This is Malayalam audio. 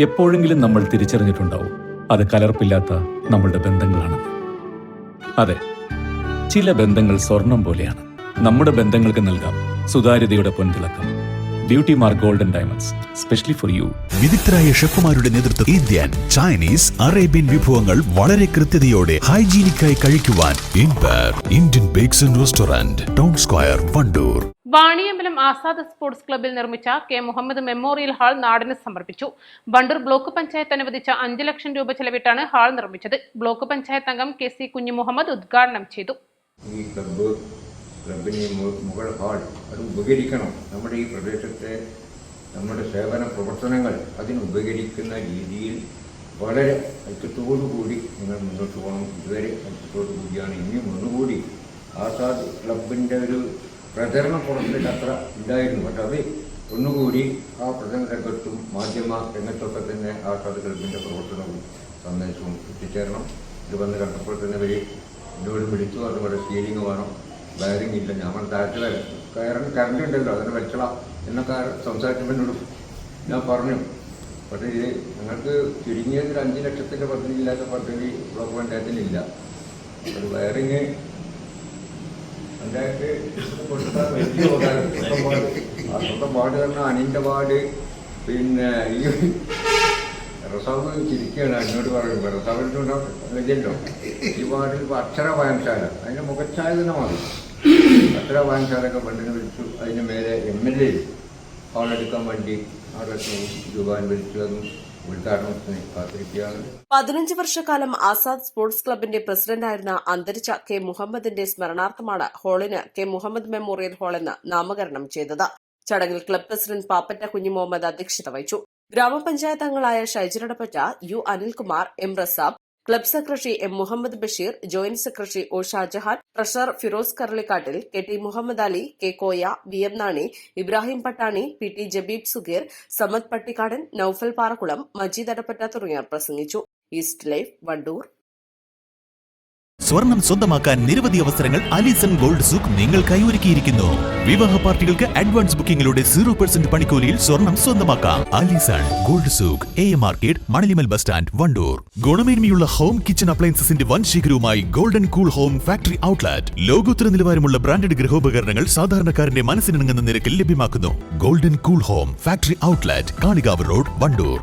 എപ്പോഴെങ്കിലും നമ്മൾ തിരിച്ചറിഞ്ഞിട്ടുണ്ടാവും. അത് കലർപ്പില്ലാത്ത നമ്മളുടെ ബന്ധങ്ങളാണ് അതെ ചില ബന്ധങ്ങൾ സ്വർണം പോലെയാണ്. നമ്മുടെ ബന്ധങ്ങൾക്ക് നൽകാം സുതാര്യതയുടെ പൊൻതിളക്കം. Beauty mark golden diamonds specially for you വിദഗ്ധരായ ഷെഫുമാരുടെ നേതൃത്വം ഇന്ത്യൻ ചൈനീസ് അറേബ്യൻ വിഭവങ്ങൾ വളരെ കൃത്യതയോടെ ഹൈജീനിക്കായി കഴിക്കുവാൻ Indian bakes and restaurant town square Wandoor Vaniyambalam Azad sports ക്ലബ്ബിൽ നിർമ്മിച്ച കെ മുഹമ്മദ് മെമ്മോറിയൽ ഹാൾ നാടിന് സമർപ്പിച്ചു. വണ്ടൂർ ബ്ലോക്ക് പഞ്ചായത്ത് അനുവദിച്ച അഞ്ച് ലക്ഷം രൂപ ചെലവിട്ടാണ് ഹാൾ നിർമ്മിച്ചത്. ബ്ലോക്ക് പഞ്ചായത്ത് അംഗം കെ സി കുഞ്ഞു മുഹമ്മദ് ഉദ്ഘാടനം ചെയ്തു. ഈ ക്ലബ്ബ് ക്ലബിനെ മുകൾ ഹാൾ അത് ഉപകരിക്കണം. നമ്മുടെ ഈ പ്രദേശത്തെ നമ്മുടെ സേവന പ്രവർത്തനങ്ങൾ അതിന് ഉപകരിക്കുന്ന രീതിയിൽ വളരെ ഐക്യത്തോടുകൂടി നിങ്ങൾ മുന്നോട്ട് പോകണം. ഇതുവരെ കൂടിയാണ്. ഇനിയും ഒന്നുകൂടി ആസാദ് ക്ലബിന്റെ ഒരു പ്രചരണ പുറത്തേക്ക് അത്ര ഇല്ലായിരുന്നു. പക്ഷെ അത് ഒന്നുകൂടി ആ പ്രചരണ രംഗത്തും മാധ്യമ രംഗത്തൊക്കെ തന്നെ ആ ക്ലബിന്റെ പ്രവർത്തനവും സന്ദേശവും എത്തിച്ചേരണം. ഇത് വന്ന് കണ്ടപ്പോൾ തന്നെ ഇവർ എന്നോട് വിളിച്ചു അതുപോലെ സീലിംഗ് വേണം വയറിംഗ് ഇല്ല. ഞാൻ താഴത്ത് കയറി. കറണ്ട് ഉണ്ടല്ലോ അതിനെ വെച്ചളാം എന്നൊക്കെ സംസാരിച്ചപ്പോൾ എന്നോട് ഞാൻ പറഞ്ഞു. പക്ഷേ ഇത് ഞങ്ങൾക്ക് ചുരുങ്ങിയത് ഒരു അഞ്ച് ലക്ഷത്തിന്റെ പദ്ധതി ഇല്ലാത്ത പദ്ധതി ബ്ലോക്ക് പഞ്ചായത്തിലില്ല. ഒരു വയറിങ് പഞ്ചായത്ത് കൊടുത്താൽ വലിയ ഉപകാരം. സ്വന്തം പാട്. ആ സ്വന്തം പാട് പിന്നെ ഈ റസാബ് ചിരിക്കുകയാണ്. എന്നോട് പറയുമ്പോൾ റസാബിനോട് വലിയല്ലോ. ഈ ഇപ്പോൾ അക്ഷര വായനശാല അതിന്റെ മുഖച്ഛായ തന്നെ മതി. അക്ഷര വായനശാലയൊക്കെ പണ്ടിനെ വിളിച്ചു. അതിന് മേലെ എം എൽ എ ഹോളെടുക്കാൻ വേണ്ടി പതിനഞ്ച് വർഷക്കാലം ആസാദ് സ്പോർട്സ് ക്ലബിന്റെ പ്രസിഡന്റായിരുന്ന അന്തരിച്ച കെ മുഹമ്മദിന്റെ സ്മരണാർത്ഥമാണ് ഹാളിന് കെ മുഹമ്മദ് മെമ്മോറിയൽ ഹാൾ എന്ന് നാമകരണം ചെയ്തത്. ചടങ്ങിൽ ക്ലബ് പ്രസിഡന്റ് പാപ്പറ്റ കുഞ്ഞു മുഹമ്മദ് അധ്യക്ഷത വഹിച്ചു. ഗ്രാമപഞ്ചായത്ത് അംഗങ്ങളായ U Anilkumar M Rasab club secretary M Muhammad Basheer joint secretary O Shajahan treasurer Firoz Karlikkattil K T Muhammad Ali K Koya V M Nani Ibrahim Pattani P T Jabeeb Sugeer Samad Pattikkadan Noufal Parakkulam Majeed Adappatta തുടങ്ങിയവർ പ്രസംഗിച്ചു. East life Wandoor. സ്വർണം സ്വന്തമാക്കാൻ നിരവധി അവസരങ്ങൾ അലിസൺ ഗോൾഡ് സൂക്ക് നിങ്ങൾക്കായി ഒരുക്കിയിരിക്കുന്നു. വിവാഹ പാർട്ടികൾക്ക് അഡ്വാൻസ് ബുക്കിംഗിലൂടെ സീറോ പെർസെന്റ് പണിക്കൂലിയിൽ സ്വർണം സ്വന്തമാക്കാം. Alison gold souk A market Manalimal bus stand Wandoor. ഗുണമേന്മയുള്ള ഹോം കിച്ചൺ അപ്ലയൻസസിന്റെ വൻ ശേഖരവുമായി golden cool home factory outlet. ലോകോത്തര നിലവാരമുള്ള ബ്രാൻഡഡ് ഗൃഹോപകരണങ്ങൾ സാധാരണക്കാരന്റെ മനസ്സിനിണങ്ങുന്ന നിരക്കിൽ ലഭ്യമാക്കുന്നു. Golden cool home factory outlet Kalikavu road Wandoor.